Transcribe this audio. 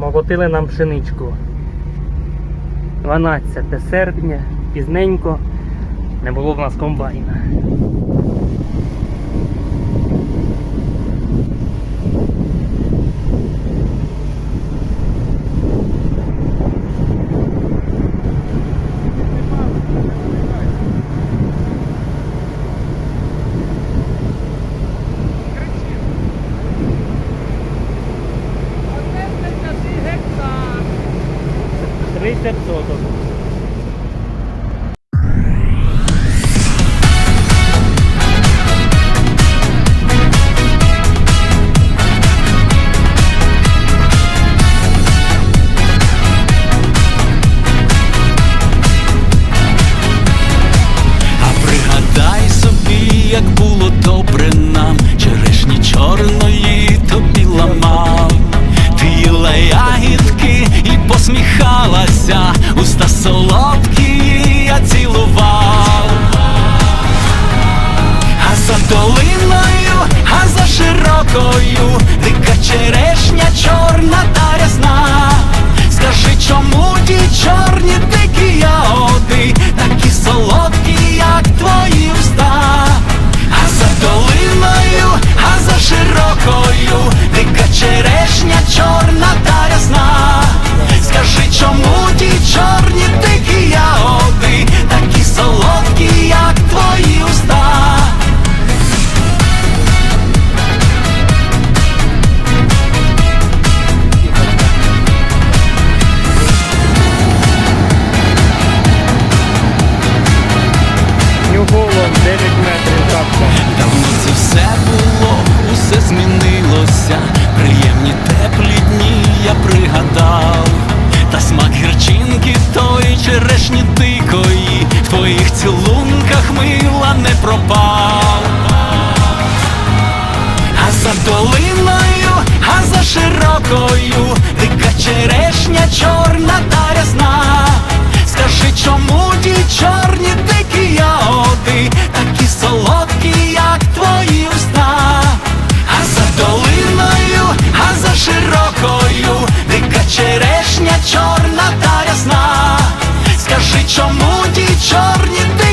Молотили нам пшеничку. 12 серпня, пізненько, не було в нас комбайна. セプトを люті чорні ти.